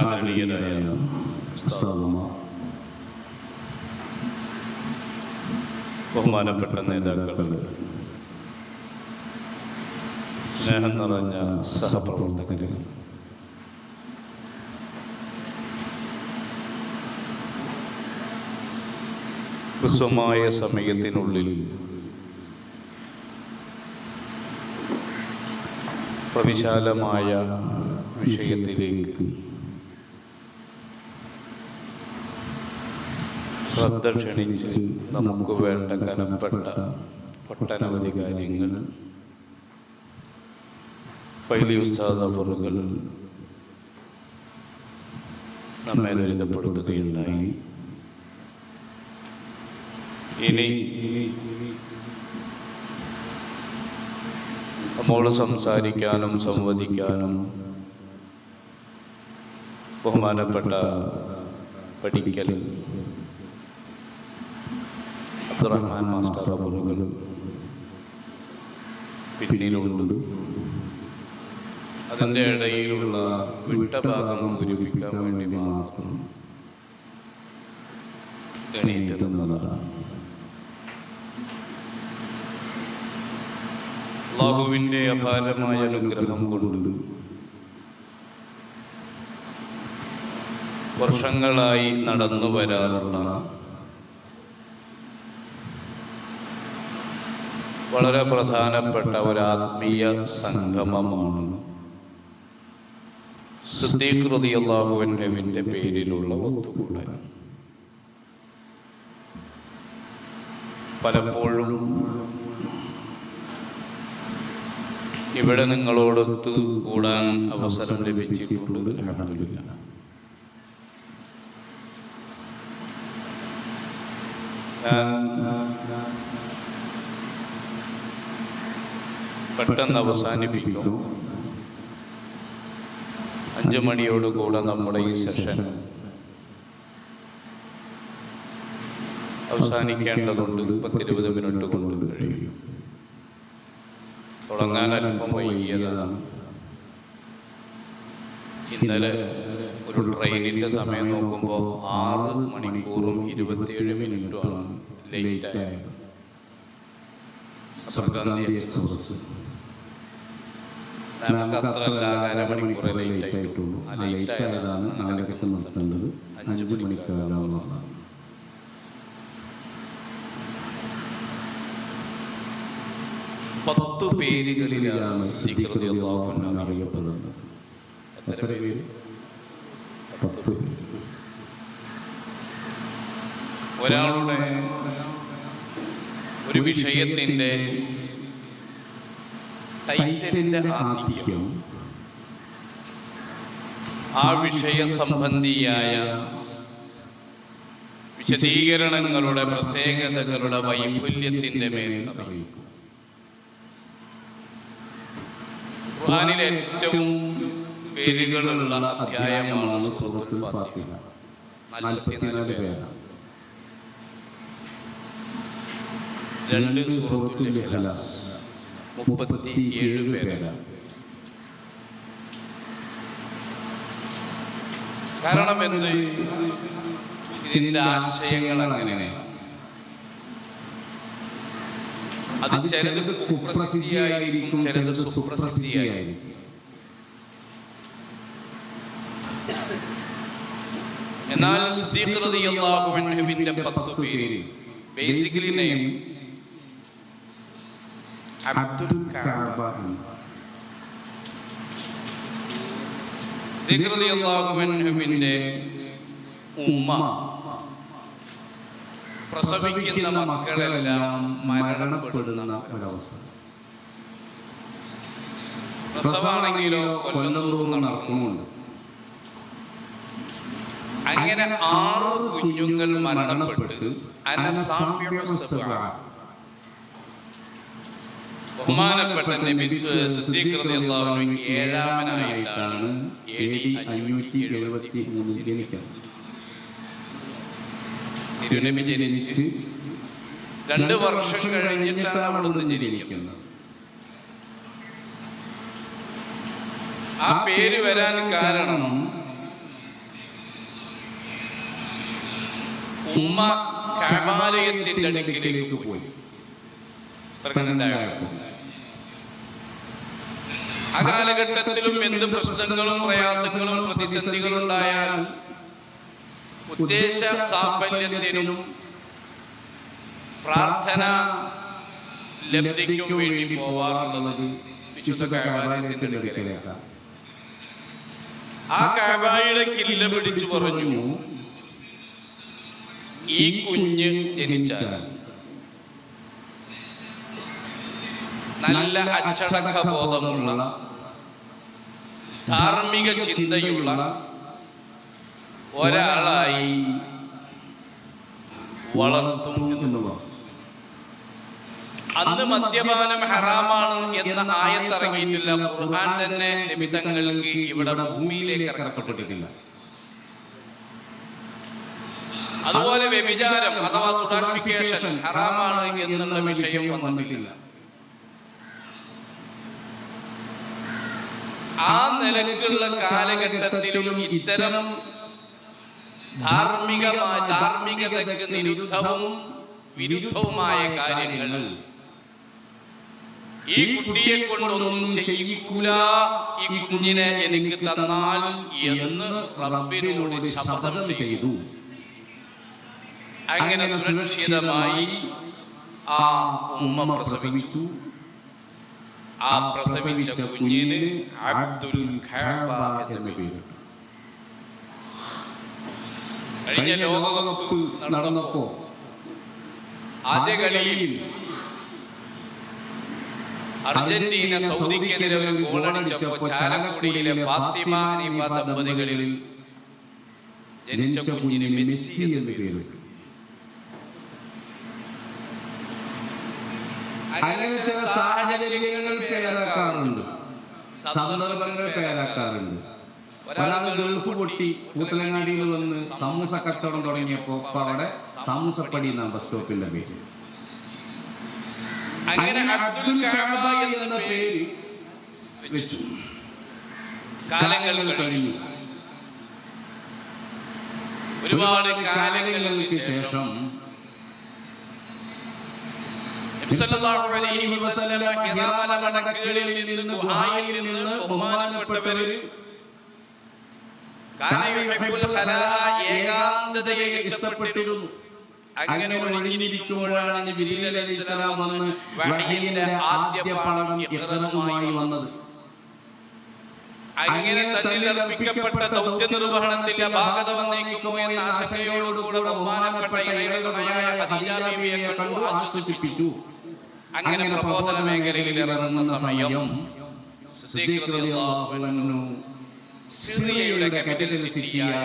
ആദരണീയരായ ബഹുമാനപ്പെട്ട നേതാക്കൾ സ്നേഹം നിറഞ്ഞ സഹപ്രവർത്തകർ ഹ്രസ്വമായ സമയത്തിനുള്ളിൽ പ്രവിശാലമായ വിഷയത്തിലേക്ക് ശ്രദ്ധ ക്ഷണിച്ച് നമുക്ക് വേണ്ട കനപ്പെട്ട ഒട്ടനവധി കാര്യങ്ങൾ ഫൈലി ഉസ്താദ് നമ്മെ ദുരിതപ്പെടുത്തുകയുണ്ടായി. ഇനി നമ്മോട് സംസാരിക്കാനും സംവദിക്കാനും ബഹുമാനപ്പെട്ട പഠിക്കൽ അബ്ദുറഹ്മാൻ മാസ്റ്റർ അവറുകൾ പിന്നിലുണ്ട് അതിന്റെ ഇടയിലുള്ള വിട്ടഭാഗം ഉപയോഗിക്കാൻ പൂരിപ്പിക്കാൻ വേണ്ടി മാത്രം എണീറ്റതെന്നതാണ് അള്ളാഹുവിന്റെ അപാരമായ അനുഗ്രഹം കൊണ്ട് വർഷങ്ങളായി നടന്നു വരാറുള്ള വളരെ പ്രധാനപ്പെട്ട ഒരു ആത്മീയ സംഗമമാണ്. സിദ്ധീകൃതി അള്ളാഹുവിന്റെ പേരിലുള്ള ഒത്തുകൂടൽ. പലപ്പോഴും ഇവിടെ നിങ്ങളോടൊത്ത് കൂടാൻ അവസരം ലഭിച്ചിട്ടുണ്ട്. അൽഹംദുലില്ലാ. ഞാൻ പെട്ടെന്ന് അവസാനിപ്പിക്കും. അഞ്ചു മണിയോടുകൂടെ നമ്മുടെ ഈ സെഷൻ അവസാനിക്കേണ്ടതുണ്ട്. പത്തിരുപത് മിനിറ്റ് കൊണ്ട് കഴിയും. തുടങ്ങാൻ അല്പം വൈകിയതാണ്. ഇന്നലെ ഒരു ട്രെയിനിന്റെ സമയം നോക്കുമ്പോൾ ആറ് മണിക്കൂറും ഇരുപത്തിയേഴ് മിനിറ്റുമാണ് ലേറ്റ് ആയത്. സബർഗാന്ധി എക്സ്പ്രസ്. നമുക്ക് അത്ര അരമണിക്കൂർ ലേറ്റ് ആയിട്ടുള്ളൂ. ആ ലേറ്റ് ആയതാണ് നാലരക്ക് നിർത്തേണ്ടത് അഞ്ച് മണിക്കാലാവുന്നതാണ് പത്ത് പേരുകളിലാണ് അറിയപ്പെടുന്നത് എത്ര പേര്? പത്ത്. ഒരാളുടെ ഒരു വിഷയത്തിന്റെ ടൈറ്റലിന്റെ ആധിക്യം. ആ വിഷയ സംബന്ധിയായ വിശദീകരണങ്ങളുടെ പ്രത്യേകതകളുടെ വൈഫല്യത്തിന്റെ മേൽ ഖുർആനിലെ ഏറ്റവും പേരുകളുള്ള അധ്യായമാണ് സൂറത്തുൽ ഫാത്തിഹ. നാൽപ്പത്തിനാല് പേരാണ്. രണ്ട് സൂറത്തുൽ ഇഖ്ലാസ്. മുപ്പത്തി ഏഴ് പേരാണ്. കാരണം എന്ത് ഇതിന്റെ ആശയങ്ങൾ അങ്ങനെയാണ് അത് ചിലത് കുപ്രസിദ്ധിയായിരിക്കും ചിലത് സുപ്രസിദ്ധിയായിരിക്കും. എന്നാൽ സിദ്ദീഖ് റളിയല്ലാഹു അൻഹുവിന്റെ പത്ത് പേര്. ബേസിക്കലി നെയിം അബ്ദുൽ റളിയല്ലാഹു അൻഹുവിന്റെ ഉമ്മ. പ്രസവിക്കുന്ന മക്കളെല്ലാം മരണപ്പെടുന്ന ഒരവസ്ഥ. പ്രസവാണെങ്കിലോ കൊല്ലന്തോറും നടക്കുന്നുണ്ട്. അങ്ങനെ ആറ് കുഞ്ഞുങ്ങൾ മരണപ്പെട്ട് അനസാമ്യ. ബഹുമാനപ്പെട്ട ഏഴാമനായിട്ടാണ് അഞ്ഞൂറ്റി എഴുപത്തി മൂന്നിൽ ജനിക്കുന്നത് ജനിച്ച് രണ്ട് വർഷം കഴിഞ്ഞിട്ടാണ് ജനിക്കുന്നത്. ആ പേര് വരാൻ കാരണം ഉമ്മ അടുക്കിലേക്ക് പോയി. പ്രഗ്നന്റായപ്പോൾ. ആ കാലഘട്ടത്തിലും എന്ത് പ്രശ്നങ്ങളും പ്രയാസങ്ങളും പ്രതിസന്ധികളും ഉണ്ടായാൽ ഉദ്ദേശ സാഫല്യത്തിനും പ്രാർത്ഥന ലബ്ധിക്കും വേണ്ടി പോവാറുള്ളത് വിശുദ്ധ ആ കബായുടെ കില്ല പിടിച്ചു പറഞ്ഞു ഈ കുഞ്ഞ് ജനിച്ചാൽ നല്ല അച്ചടക്ക ബോധമുള്ള ധാർമ്മിക ചിന്തയുള്ള ഒരാളായി വളർത്തും എന്നുള്ളതാണ്. അന്ന് മദ്യപാനം ഹറാമാണ് എന്ന ആയത്തിറങ്ങിയിട്ടില്ല. ഖുർആൻ തന്നെ നിമിത്തങ്ങൾക്ക് ഇവിടെ ഭൂമിയിലേക്ക് ഇറക്കപ്പെട്ടിട്ടില്ല. അതുപോലെ വ്യഭിചാരം അഥവാ സുഡാഫിക്കേഷൻ ഹറാമാണ് എന്നുള്ള വിഷയം വന്നിട്ടില്ല. ആ നിലക്കുള്ള കാലഘട്ടത്തിലും ഇത്തരം ധാർമ്മികമായ ധാർമ്മികതയ്ക്ക് നിരുദ്ധവും വിരുദ്ധവുമായ കാര്യങ്ങൾ. ഈ കുട്ടിയെ കൊണ്ടൊന്നും ചെയ്യിക്കൂല. ഈ കുഞ്ഞിനെ എനിക്ക് തന്നാൽ എന്ന് റബ്ബിനോട് ശപഥം ചെയ്തു. അങ്ങനെ സുരക്ഷിതമായി ആ ഉമ്മ പ്രസവിച്ചു. ആ പ്രസവിച്ച കുഞ്ഞിന് അബ്ദുൽ ഖഅബ എന്ന് പേര്. കഴിഞ്ഞ ലോകകപ്പ് നടന്നപ്പോ ആദ്യ കളിയിൽ അർജന്റീന സൗദിക്കെതിരെ ഒരു ഗോളടിച്ചപ്പോ ചാലക്കുടിയിലെ ഫാത്തിമ ഹനീഫ ദമ്പതികളിൽ ജനിച്ച കുഞ്ഞിന് മെസ്സി എന്ന് പേര്. അങ്ങനെ ചില സാഹചര്യങ്ങൾ പേരാക്കാറുണ്ട്. സന്ദർഭങ്ങൾ പേരാക്കാറുണ്ട്. ഒരാൾ ഗൾഫ് പൊട്ടി കൂത്തലങ്ങാടിയിൽ വന്ന് സമൂസ കച്ചവടം തുടങ്ങിയപ്പോ ഇപ്പൊ അവിടെ സമൂസപ്പടി എന്ന ബസ് സ്റ്റോപ്പിന്റെ പേര്. അങ്ങനെ അബ്ദുൽ എന്ന പേര് വെച്ചു. കാലങ്ങൾ കഴിഞ്ഞു. ഒരുപാട് കാലങ്ങൾക്ക് ശേഷം ശേഷം നബി സല്ലല്ലാഹു അലൈഹി വസല്ലം ഹിറാമല മടക്കുകളിൽ നിന്ന് ഗുഹായിൽ നിന്ന് ബഹുമാനപ്പെട്ടവരിൽ കാന യുഹിബ്ബുൽ ഖലാഅ ഏകാന്തതയെ ഇഷ്ടപ്പെട്ടിരുന്നു. അങ്ങനെ ഒഴിഞ്ഞിരിക്കുമ്പോഴാണ് ജിബ്രീൽ അലൈഹിസ്സലാം വന്ന് വഹയിന്റെ ആദ്യ പണം വന്നത്. അങ്ങനെ തന്നിൽ അർപ്പിക്കപ്പെട്ട ദൗത്യ നിർവഹണത്തിന്റെ ഭാഗത വന്നേക്കുമോ എന്ന ആശങ്കയോടുകൂടെ ബഹുമാനപ്പെട്ട ഇണകളുടയായ ഹദീജ ബീവിയെ കണ്ടു ആശ്വസിപ്പിച്ചു. അങ്ങനെ പ്രബോധന മേഖലയിൽ ഇറങ്ങുന്ന സമയം സിറിയയുടെ ക്യാപിറ്റൽ സിറ്റിയായ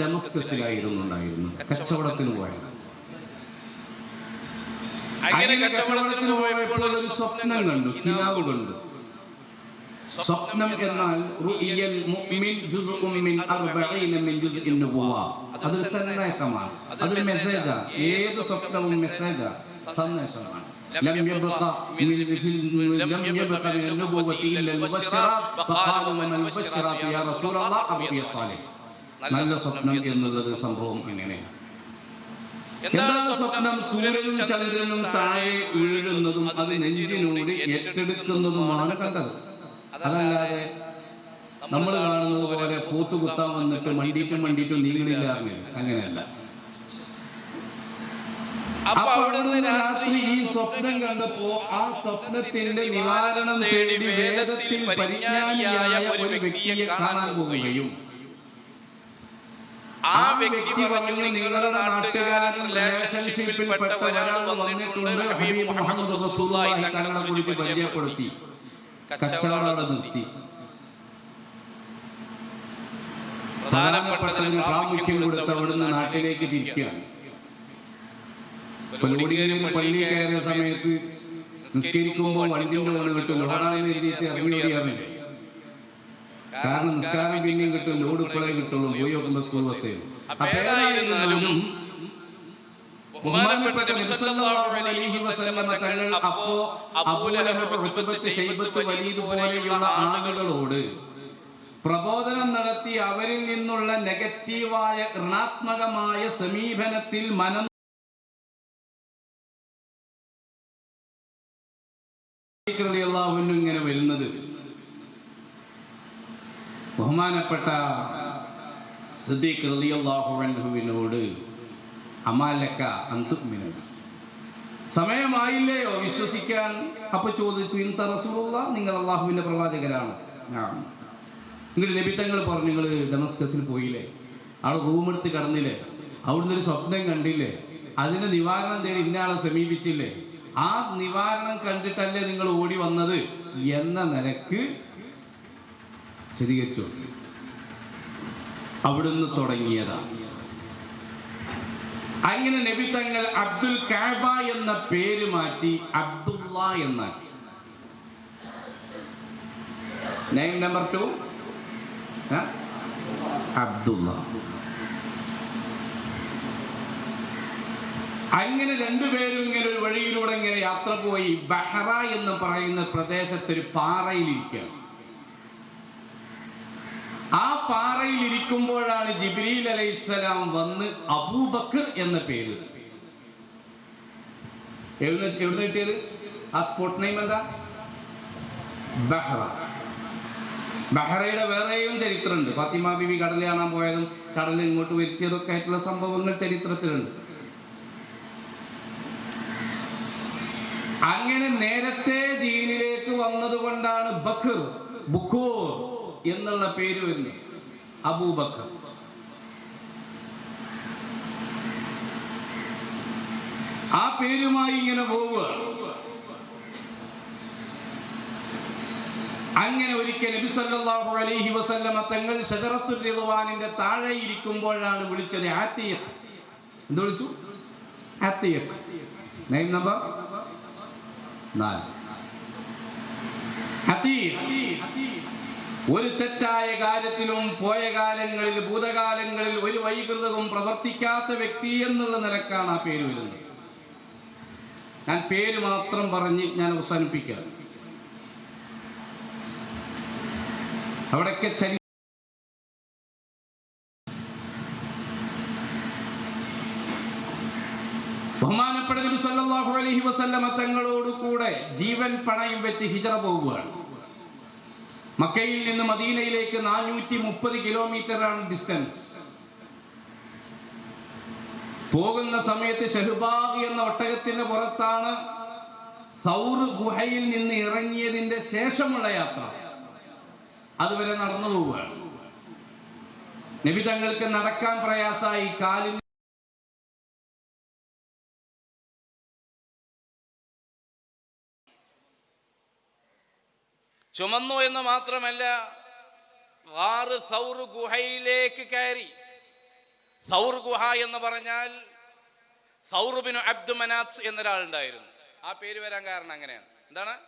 ഡെമസ്കസിലായിരുന്നു ഉണ്ടായിരുന്നു കച്ചവടത്തിന് പോയത്. അങ്ങനെ കച്ചവടത്തിന് പോയപ്പോൾ ഒരു സ്വപ്നം കണ്ടു കിനാവ് കണ്ടു. സ്വപ്നം എന്നാൽ അതൊരു സന്ദേശമാണ്. അതൊരു മെസ്സേജാണ് ഏത് സ്വപ്നവും മെസ്സേജാ സന്ദേശമാണ്. لم يبق من لم يبق من النبوة إلا المبشرات فقالوا من المبشرات يا رسول الله أبي صالح നല്ല സ്വപ്നം എന്നുള്ളത് സംഭവം എങ്ങനെയാണ് എന്താണ് എന്താണ് സ്വപ്നം സൂര്യനും ചന്ദ്രനും താഴെ വീഴുന്നതും അത് നെഞ്ചിനോട് ഏറ്റെടുക്കുന്നതുമാണ് കണ്ടത് അതല്ലാതെ നമ്മൾ കാണുന്നത് പോലെ പൂത്ത് കുത്താൻ വന്നിട്ട് മണ്ടിയിട്ടും മണ്ടിയിട്ടും നീങ്ങളില്ല അങ്ങനെയല്ല അപ്പൊ അവിടുന്ന് രാത്രി ഈ സ്വപ്നം കണ്ടപ്പോ ആ സ്വപ്നത്തിന്റെ നിവാരണം തേടി വേദത്തിൽ പരിജ്ഞാനിയായ ഒരു വ്യക്തിയെ കാണാൻ പോവുകയും ആ വ്യക്തി പറഞ്ഞു നിങ്ങളുടെ നാട്ടുകാരൻ റിലേഷൻഷിപ്പിൽപ്പെട്ട ഒരാൾ വന്നിട്ടുണ്ട്. ഹബീബ് മുഹമ്മദ് റസൂലുള്ളാഹി തങ്ങളെ കുറിച്ച് പരിചയപ്പെടുത്തി. കച്ചവടം നിർത്തി പ്രധാനപ്പെട്ട പ്രാമുഖ്യം കൊടുത്ത് അവിടുന്ന് നാട്ടിലേക്ക് തിരിക്കുകയാണ്. ഇപ്പൊ പള്ളി കയറി പള്ളിയിൽ കയറിയ സമയത്ത് നിസ്കരിക്കുമ്പോൾ വണ്ടിയുടെ കൊണ്ട് കിട്ടും ലോഡാണെന്ന് എഴുതിയിട്ട് ഇറങ്ങി കാരണം നിസ്കാരം പിന്നെയും കിട്ടും. ലോഡ് ഇപ്പോഴേ കിട്ടുള്ളൂ. പോയി നോക്കുമ്പോൾ സ്കൂൾ വലീദ് ആളുകളോട് പ്രബോധനം നടത്തി അവരിൽ നിന്നുള്ള നെഗറ്റീവായ ഋണാത്മകമായ സമീപനത്തിൽ മനം ഇങ്ങനെ വരുന്നത്. ബഹുമാനപ്പെട്ട സിദ്ദീഖ് അമാലക്ക അന്തുമിന സമയമായില്ലയോ? വിശ്വസിക്കാൻ അപ്പൊ ചോദിച്ചു ഇൻത റസൂലുള്ള? നിങ്ങൾ അള്ളാഹുവിന്റെ പ്രവാചകരാണ്. നിങ്ങളുടെ നബിത്തങ്ങൾ പറഞ്ഞു നിങ്ങൾ ഡെമസ്കസിൽ പോയില്ലേ? അവിടെ റൂമെടുത്ത് കടന്നില്ലേ? അവിടുന്ന് ഒരു സ്വപ്നം കണ്ടില്ലേ? അതിന് നിവാരണം തേടി ഇന്നയാളെ സമീപിച്ചില്ലേ? ആ നിവാരണം കണ്ടിട്ടല്ലേ നിങ്ങൾ ഓടി വന്നത് എന്ന നിലയ്ക്ക് ശരിയച്ചു അവിടുന്ന് തുടങ്ങിയതാണ്. അങ്ങനെ നബി തങ്ങൾ അബ്ദുൽ കാബ എന്ന പേര് മാറ്റി അബ്ദുള്ള എന്നാക്കി. Name number two Abdullah. അങ്ങനെ രണ്ടുപേരും ഇങ്ങനെ ഒരു വഴിയിലൂടെ ഇങ്ങനെ യാത്ര പോയി ബഹറ എന്ന് പറയുന്ന പ്രദേശത്ത് ഒരു പാറയിലിരിക്കുകയാണ്. ആ പാറയിൽ ഇരിക്കുമ്പോഴാണ് ജിബ്രീൽ അലൈഹിസ്സലാം വന്ന് അബൂബക്കർ എന്ന പേര്. എവിടുന്ന് കിട്ടിയത് ആ സ്പോട്ട് നെയിം എന്താ? ബഹ്റ. ബഹ്റയുടെ വേറെയും ചരിത്രമുണ്ട്. ഫാത്തിമ ബിബി കടൽ കാണാൻ പോയതും കടൽ ഇങ്ങോട്ട് വരുത്തിയതൊക്കെ ആയിട്ടുള്ള സംഭവങ്ങൾ ചരിത്രത്തിലുണ്ട്. അങ്ങനെ നേരത്തെ ദീനിലേക്ക് വന്നതുകൊണ്ടാണ് ബഖർ ബുഖൂർ എന്നുള്ള പേര് വരുന്നത് അബൂബക്കർ ആ പേരുമായി ഇങ്ങനെ പോവുക. അങ്ങനെ ഒരിക്കൽ നബി സല്ലല്ലാഹു അലൈഹി വസല്ലമ തങ്ങൾ ഷജറത്തുൽ റിദ്വാനിന്റെ താഴെ ഇരിക്കുമ്പോഴാണ് വിളിച്ചത് ആത്തിയത്ത്. എന്ത് വിളിച്ചു? ആത്തിയത്ത്. നെയിം നമ്പർ നാല്. ഒരു തെറ്റായ കാര്യത്തിലും പോയ കാലങ്ങളിൽ ഭൂതകാലങ്ങളിൽ ഒരു വൈകൃതവും പ്രവർത്തിക്കാത്ത വ്യക്തി എന്നുള്ള നിലക്കാണ് ആ പേര് വരുന്നത്. ഞാൻ പേര് മാത്രം പറഞ്ഞ് ഞാൻ അവസാനിപ്പിക്കാം. അവിടെയൊക്കെ ചരി നബി സല്ലല്ലാഹു അലൈഹി വസല്ലമ തങ്ങളോട് കൂടെ ജീവൻ പണയം വെച്ച് ഹിജറ പോവുകയാണ്. മക്കയിൽ നിന്ന് മദീനയിലേക്ക് നാനൂറ്റി മുപ്പത് കിലോമീറ്റർ ആണ് ഡിസ്റ്റൻസ്. പോകുന്ന സമയത്ത് ഷെഹ്ബാഗ് എന്ന ഒട്ടകത്തിന്റെ പുറത്താണ് സൗർ ഗുഹയിൽ നിന്ന് ഇറങ്ങിയതിന്റെ ശേഷമുള്ള യാത്ര. അതുവരെ നടന്നു പോവുകയാണ്. നബി തങ്ങൾക്ക് നടക്കാൻ പ്രയാസമായി കാലിൽ ചുമന്നു എന്ന് മാത്രമല്ല ആറ് സൗർ ഗുഹയിലേക്ക് കയറി. സൗർ ഗുഹ എന്ന് പറഞ്ഞാൽ സൗറുബിനു അബ്ദു മനാസ് എന്നൊരാളുണ്ടായിരുന്നു. ആ പേര് വരാൻ കാരണം അങ്ങനെയാണ്. എന്താണ്?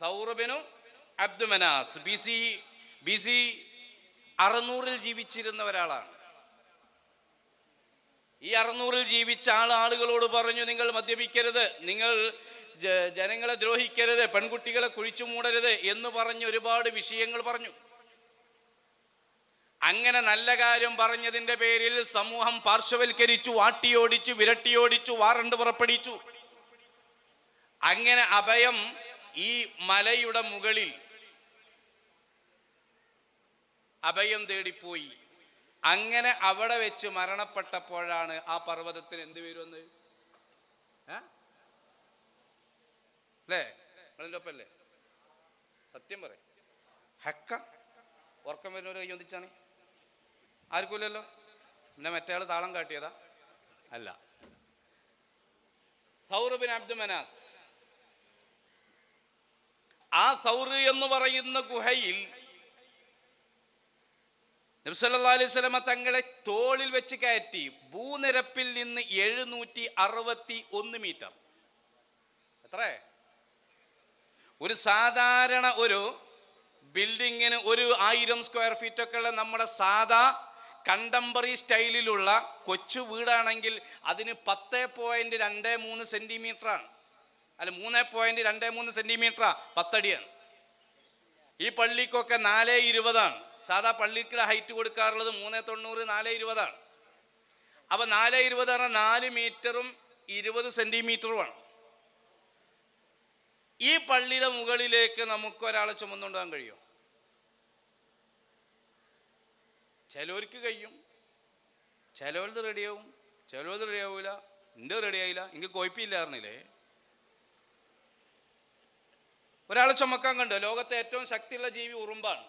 സൗറുബിനു അബ്ദു മനാസ്. ബി സി ബി സി അറുന്നൂറിൽ ജീവിച്ചിരുന്ന ഒരാളാണ്. ഈ അറുന്നൂറിൽ ജീവിച്ച ആൾ ആളുകളോട് പറഞ്ഞു നിങ്ങൾ മദ്യപിക്കരുത്. നിങ്ങൾ ജനങ്ങളെ ദ്രോഹിക്കരുത് പെൺകുട്ടികളെ കുഴിച്ചു മൂടരുത് എന്ന് പറഞ്ഞ് ഒരുപാട് വിഷയങ്ങൾ പറഞ്ഞു. അങ്ങനെ നല്ല കാര്യം പറഞ്ഞതിന്റെ പേരിൽ സമൂഹം പാർശ്വവൽക്കരിച്ചു വാട്ടിയോടിച്ചു വിരട്ടിയോടിച്ചു വാറണ്ട് പുറപ്പെടിച്ചു. അങ്ങനെ അഭയം ഈ മലയുടെ മുകളിൽ അഭയം തേടിപ്പോയി. അങ്ങനെ അവിടെ വെച്ച് മരണപ്പെട്ടപ്പോഴാണ് ആ പർവതത്തിന് എന്ത് വരുമെന്ന് ഏഹ്? അല്ലേ? നിങ്ങളിന്റെ ഒപ്പല്ലേ? സത്യം പറ ഹക്ക ഉറക്കം വരുന്നവർ കൈ ഒന്നിച്ചാണ് ആർക്കുമില്ലല്ലോ പിന്നെ മറ്റേ ആൾ താളം കാട്ടിയതാ. അല്ല. സൗറബിൻ അബ്ദു മനാത്ത്. ആ സൗറ് എന്ന് പറയുന്ന ഗുഹയിൽ നബ്സല്ലാ അലൈഹി തങ്ങളെ തോളിൽ വെച്ച് കയറ്റി ഭൂനിരപ്പിൽ നിന്ന് എഴുന്നൂറ്റി അറുപത്തി ഒന്ന് മീറ്റർ. എത്ര ഒരു സാധാരണ ഒരു ബിൽഡിങ്ങിന് ഒരു ആയിരം സ്ക്വയർ ഫീറ്റ് ഒക്കെ ഉള്ള നമ്മുടെ സാധാ കണ്ടംപററി സ്റ്റൈലിലുള്ള കൊച്ചു വീടാണെങ്കിൽ അതിന് പത്ത് പോയിന്റ് രണ്ട് മൂന്ന് സെന്റിമീറ്റർ ആണ് അല്ല മൂന്ന് പോയിന്റ് രണ്ട് മൂന്ന് സെന്റിമീറ്റർ പത്തടിയാണ്. ഈ പള്ളിക്കൊക്കെ നാല് ഇരുപതാണ്. സാധാ പള്ളിക്ക് ഹൈറ്റ് കൊടുക്കാറുള്ളത് മൂന്ന് തൊണ്ണൂറ് നാല് ഇരുപതാണ്. അപ്പൊ നാല് ഇരുപത് പറഞ്ഞാൽ നാല് മീറ്ററും ഇരുപത് സെന്റിമീറ്ററുമാണ്. ഈ പള്ളിയുടെ മുകളിലേക്ക് നമുക്ക് ഒരാളെ ചുമന്നുകൊണ്ടുപോകാൻ കഴിയും. ചിലവർക്ക് കഴിയും. ചിലവരത് റെഡിയാവും ചിലവരത് റെഡിയാവൂല എന്റെ റെഡിയായില്ല എനിക്ക് കുഴപ്പമില്ലായിരുന്നില്ലേ ഒരാളെ ചുമക്കാൻ കണ്ടു? ലോകത്തെ ഏറ്റവും ശക്തിയുള്ള ജീവി ഉറുമ്പാണ്.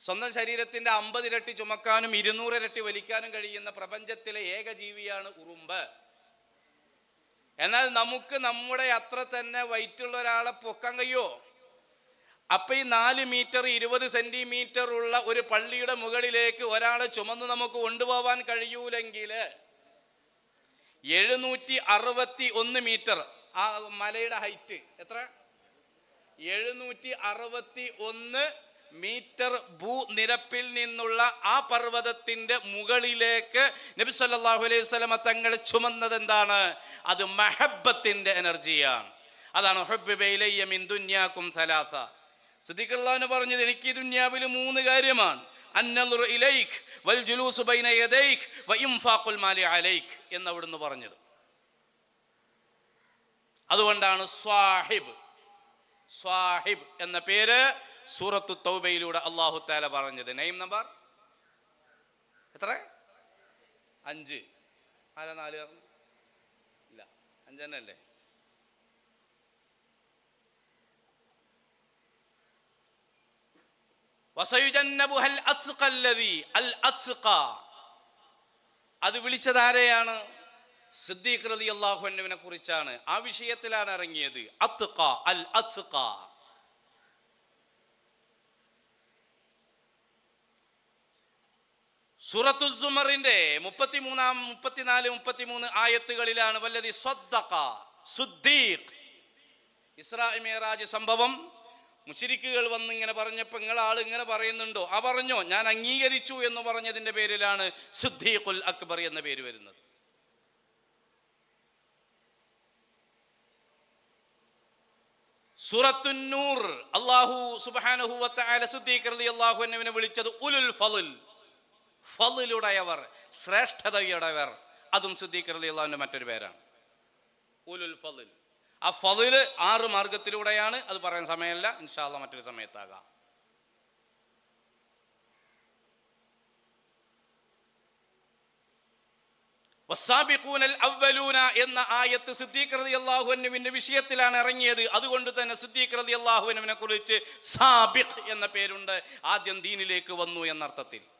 സ്വന്തം ശരീരത്തിന്റെ അമ്പത് ഇരട്ടി ചുമക്കാനും ഇരുന്നൂറ് ഇരട്ടി വലിക്കാനും കഴിയുന്ന പ്രപഞ്ചത്തിലെ ഏക ജീവിയാണ് ഉറുമ്പ്. എന്നാൽ നമുക്ക് നമ്മുടെ അത്ര തന്നെ വൈറ്റുള്ള ഒരാളെ പൊക്കാൻ കഴിയുമോ? അപ്പൊ ഈ നാല് മീറ്റർ ഇരുപത് സെന്റിമീറ്റർ ഉള്ള ഒരു പള്ളിയുടെ മുകളിലേക്ക് ഒരാളെ ചുമന്ന് നമുക്ക് കൊണ്ടുപോവാൻ കഴിയൂലെങ്കിൽ എഴുന്നൂറ്റി അറുപത്തി ഒന്ന് മീറ്റർ ആ മലയുടെ ഹൈറ്റ് എത്ര? എഴുന്നൂറ്റി അറുപത്തി ഒന്ന് മീറ്റർ ഭൂനിരപ്പിൽ നിന്നുള്ള ആ പർവതത്തിന്റെ മുകളിലേക്ക് നബി സല്ലാഹു അലൈഹി സ്വലമ തങ്ങൾ ചുമന്നത് എന്താണ്? അത് മഹബത്തിന്റെ എനർജിയാണ്. അതാണ് ഹുബ്ബിബ ഇലയ്യ മിൻ ദുന്യാകും സലാസ. സിദ്ദീഖുള്ളാഹിന് പറഞ്ഞത് എനിക്ക് ദുന്യാവിൽ മൂന്ന് കാര്യമാണ്. എന്നവിടുന്ന് വൽ ബൈന വ മാലി എന്ന് അവിടുന്ന് പറഞ്ഞത്. അതുകൊണ്ടാണ് സ്വാഹിബ് സ്വാഹിബ് എന്ന പേര് സൂറത്തു തൗബയിലൂടെ അള്ളാഹു താല പറഞ്ഞത്. നെയിം നമ്പർ എത്ര? അഞ്ച്. ആരാ നാല് ഇല്ല അഞ്ചെണ്ണല്ലേ അത് വിളിച്ചത് ആരെയാണ്? സിദ്ദീഖ് റളി അള്ളാഹുവിനെ കുറിച്ചാണ്. ആ വിഷയത്തിലാണ് ഇറങ്ങിയത്. അത്ഖ അൽ അത്ഖ സൂറത്തു സുമറിന്റെ മുപ്പത്തിമൂന്നാം മുപ്പത്തിനാല് മുപ്പത്തിമൂന്ന് ആയത്തുകളിലാണ് വല്ലതി സ്വദ്ദഖ സുദ്ദീഖ്. സംഭവം മുശിരിക്കുകൾ വന്ന് ഇങ്ങനെ പറഞ്ഞപ്പോൾ നിങ്ങൾ ആൾ ഇങ്ങനെ പറയുന്നുണ്ടോ? ആ പറഞ്ഞോ ഞാൻ അംഗീകരിച്ചു എന്ന് പറഞ്ഞതിന്റെ പേരിലാണ് സിദ്ദീഖുൽ അക്ബർ എന്ന പേര് വരുന്നത്. സൂറത്തുന്നൂർ അള്ളാഹു സുബ്ഹാനഹു അല സുദ്ദീഖ് അള്ളാഹു അൻഹുവിനെ വിളിച്ചത് ഉലുൽ ഫളിൽ. ഫളിലുടയവർ ശ്രേഷ്ഠതയുടയവർ. അതും റളിയല്ലാഹുവിന്റെ മറ്റൊരു പേരാണ്. ഉലുൽ ഫലിൽ. ആ ഫലിൽ ആറ് മാർഗത്തിലൂടെയാണ് അത് പറയാൻ സമയമല്ല. ഇൻഷാല്ല മറ്റൊരു സമയത്താകാം. എന്ന ആയത്ത് റളിയല്ലാഹു അൻഹുവിന്റെ വിഷയത്തിലാണ് ഇറങ്ങിയത്. അതുകൊണ്ട് തന്നെ റളിയല്ലാഹു അൻഹുവിനെ കുറിച്ച് സാബിഖ് എന്ന പേരുണ്ട്. ആദ്യം ദീനിലേക്ക് വന്നു എന്നർത്ഥത്തിൽ.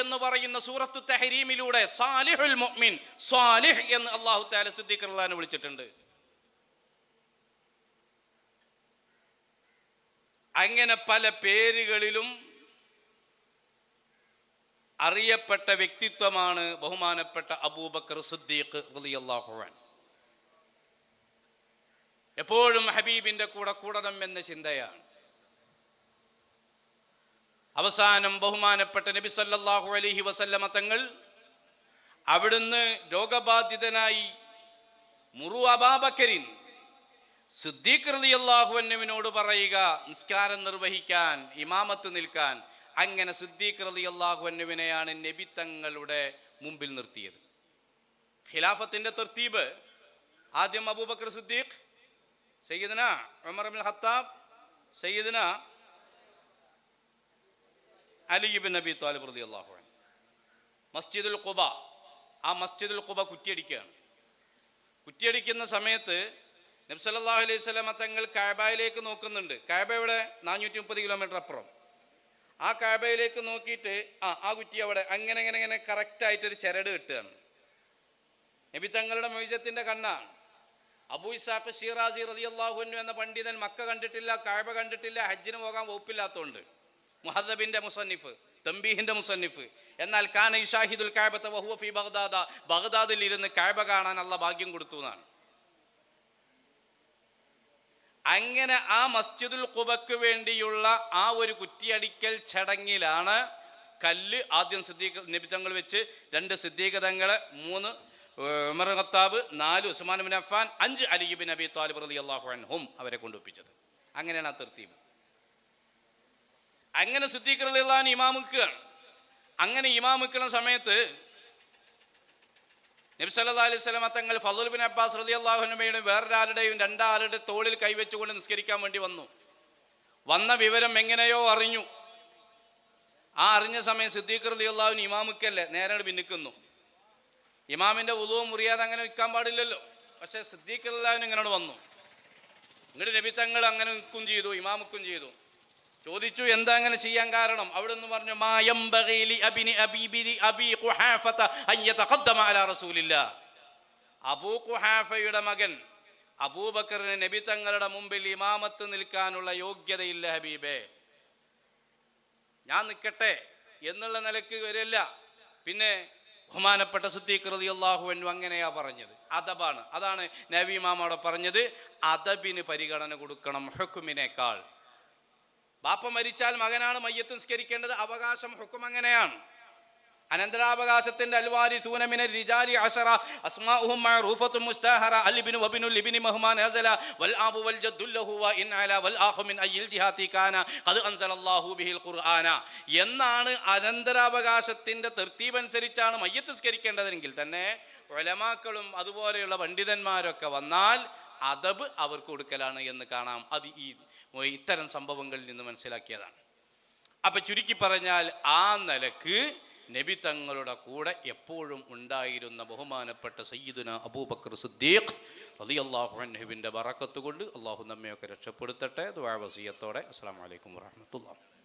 എന്ന് പറയുന്ന സൂറത്തു തെഹരീമിലൂടെ സാലിഹുൽ മുഅ്മിൻ സാലിഹ് എന്ന് അല്ലാഹു തആല സിദ്ദീഖ് വിളിച്ചിട്ടുണ്ട്. അങ്ങനെ പല പേരുകളിലും അറിയപ്പെട്ട വ്യക്തിത്വമാണ് ബഹുമാനപ്പെട്ട അബൂബക്കർ സിദ്ദീഖ് റളിയല്ലാഹു അൻഹു. എപ്പോഴും ഹബീബിന്റെ കൂടെ കൂടണം എന്ന ചിന്തയാണ്. അവസാനം ബഹുമാനപ്പെട്ട നബി സല്ലാഹു അലഹി വസല്ലമ തങ്ങൾ അവിടുന്ന് രോഗബാധിതനായി മുറു അബാബക്കരിൻ സിദ്ദീഖ് റളിയല്ലാഹു അൻഹുവിനോട് പറയുക നിസ്കാരം നിർവഹിക്കാൻ ഇമാമത്ത് നിൽക്കാൻ. അങ്ങനെ സിദ്ദീഖ് റളിയല്ലാഹു അന്നുവിനെയാണ് നബി തങ്ങളുടെ മുമ്പിൽ നിർത്തിയത്. ഖിലാഫത്തിന്റെ തർത്തീബ് ആദ്യം അബൂബക്കർ സിദ്ദീഖ് സയ്യിദന ഉമർ അബ്ദുൽ ഖത്താബ് സയ്യിദന അലി ഇബ്ൻ നബി താലിബ് റതി അള്ളാഹു മസ്ജിദുൽ കുബ ആ മസ്ജിദുൽ കുബ കുറ്റിയടിക്കുകയാണ്. കുറ്റിയടിക്കുന്ന സമയത്ത് നബി സല്ലല്ലാഹു അലൈഹി വസല്ലമ തങ്ങൾ കാബയിലേക്ക് നോക്കുന്നുണ്ട്. കാബ ഇവിടെ നാനൂറ്റി മുപ്പത് കിലോമീറ്റർ അപ്പുറം. ആ കാബയിലേക്ക് നോക്കിയിട്ട് ആ ആ കുറ്റി അവിടെ അങ്ങനെ അങ്ങനെ അങ്ങനെ കറക്റ്റായിട്ടൊരു ചരട് കിട്ടുകയാണ്. നബി തങ്ങളുടെ മൊയ്ജത്തിന്റെ കണ്ണാണ്. അബൂ ഇസാഖ് ഷീറാസി റളിയല്ലാഹു അൻഹു എന്ന പണ്ഡിതൻ മക്ക കണ്ടിട്ടില്ല കായബ കണ്ടിട്ടില്ല ഹജ്ജിന് പോകാൻ വകുപ്പില്ലാത്തതുകൊണ്ട് മുഹദ്ദബിന്റെ മുസന്നിഫ് തമ്പീഹിന്റെ മുസന്നിഫ്. എന്നാൽ കാന യുഷാഹിദുൽ വഹുവ ഫി ബഗ്ദാദ. ബഗ്ദാദിൽ ഇരുന്ന് കാബ കാണാൻ അല്ല ഭാഗ്യം കൊടുത്തു എന്നാണ്. അങ്ങനെ ആ മസ്ജിദുൽ കുബക്ക് വേണ്ടിയുള്ള ആ ഒരു കുറ്റിയടിക്കൽ ചടങ്ങിലാണ് കല്ല് ആദ്യം സിദ്ധീക നിബിധങ്ങൾ വെച്ച് രണ്ട് സിദ്ധീകതങ്ങൾ മൂന്ന് ഉമർ ഖത്താബ് നാല് ഉസ്മാൻ ബിൻ അഫാൻ അഞ്ച് അലി ബിൻ അബി താലിബ് റളിയല്ലാഹു അൻഹും അവരെ കൊണ്ടുപ്പിച്ചത് അങ്ങനെയാണ് ആ തർത്തീബ്. അങ്ങനെ സിദ്ദീഖ് ഇമാമുക്കുകയാണ് അങ്ങനെ ഇമാമുക്കുന്ന സമയത്ത് നബി സല്ലല്ലാഹു അലൈഹി വസല്ലമ തങ്ങൾ ഫضل ബിൻ അബ്ബാസ് റതി അൻഹുമയുടെ വേറൊരാളുടെയും രണ്ടാളുടെ തോളിൽ കൈവച്ചുകൊണ്ട് നിസ്കരിക്കാൻ വേണ്ടി വന്നു. വന്ന വിവരം എങ്ങനെയോ അറിഞ്ഞു. ആ അറിഞ്ഞ സമയം സിദ്ദീഖ് റതി അള്ളാഹുവിന് ഇമാമുക്കല്ലേ നേരെ പിന്നിക്കുന്നു. ഇമാമിന്റെ ഉദവും മുറിയാതെ അങ്ങനെ നിൽക്കാൻ പാടില്ലല്ലോ. പക്ഷേ സിദ്ദീഖ് അള്ളാഹുവിന് ഇങ്ങനെ വന്നു. ഇങ്ങോട്ട് നബി തങ്ങൾ അങ്ങനെ നിൽക്കും ചെയ്തു ഇമാമുക്കും ചെയ്തു. ചോദിച്ചു എന്താ അങ്ങനെ ചെയ്യാൻ കാരണം? അവിടെ നിന്ന് പറഞ്ഞു മായം യംബഗി ലി അബിനി അബീബിനി അബി ഖുഹാഫത അൻ യതഖദ്ദമ അലാ അബൂ ഖുഹാഫയുടെ മകൻ അബൂബക്കറിന് നബി തങ്ങളുടെ മുമ്പിൽ ഇമാമത്ത് നിൽക്കാനുള്ള യോഗ്യതയില്ല ഹബീബേ. ഞാൻ നിൽക്കട്ടെ എന്നുള്ള നിലയ്ക്ക് വരില്ല. പിന്നെ ബഹുമാനപ്പെട്ട സിദ്ദീഖ് റളിയല്ലാഹു അൻഹു അങ്ങനെയാ പറഞ്ഞത്. അദബാണ്. അതാണ് നബി ഇമാം പറഞ്ഞത് അദബിന് പരിഗണന കൊടുക്കണം ഹുക്കുമിനേക്കാൾ ബാപ്പ മരിച്ചാൽ മകനാണ് മയ്യത്ത് നിസ്കരിക്കേണ്ടത്. അവകാശം ഹുക്കും അങ്ങനെയാണ്. അനന്തരാവകാശത്തിന്റെ അൽവാരി തൂനമിന റിജാലി അശറ അസ്മാഉഹും മഅറൂഫത്തും മുസ്താഹറ അൽബിനു വബിനു ലിബിനി മഹ്മാൻ നസല വൽ ആബു വൽ ജദ്ദു ലഹു വ ഇൻ അല വൽ ആഖു മിൻ അയ്യിൽ ജിഹാത്തി കാന ഖദ് അൻസലല്ലാഹു ബിഹിൽ ഖുർആന എന്നാണ് അനന്തരാവകാശത്തിന്റെ തർത്തീബ് അനുസരിച്ചാണ് മയ്യത്ത് സ്കരിക്കേണ്ടതെങ്കിൽ തന്നെ ഉലമാക്കളും അതുപോലെയുള്ള പണ്ഡിതന്മാരൊക്കെ വന്നാൽ അദബ് അവർക്ക് കൊടുക്കലാണ് എന്ന് കാണാം. അത് ഈ ഇത്തരം സംഭവങ്ങളിൽ നിന്ന് മനസ്സിലാക്കിയതാണ്. അപ്പൊ ചുരുക്കി പറഞ്ഞാൽ ആ നിലയ്ക്ക് നബി തങ്ങളുടെ കൂടെ എപ്പോഴും ഉണ്ടായിരുന്ന ബഹുമാനപ്പെട്ട സയ്യിദുന അബൂബക്കർ സുദ്ദീഖ് റളിയല്ലാഹു അൻഹുവിന്റെ ബറക്കത്ത് കൊണ്ട് അള്ളാഹു നമ്മയൊക്കെ രക്ഷപ്പെടുത്തട്ടെ. ദുആ വസിയത്തോടെ. അസ്സലാമു അലൈക്കും വറഹ്മത്തുള്ളാഹി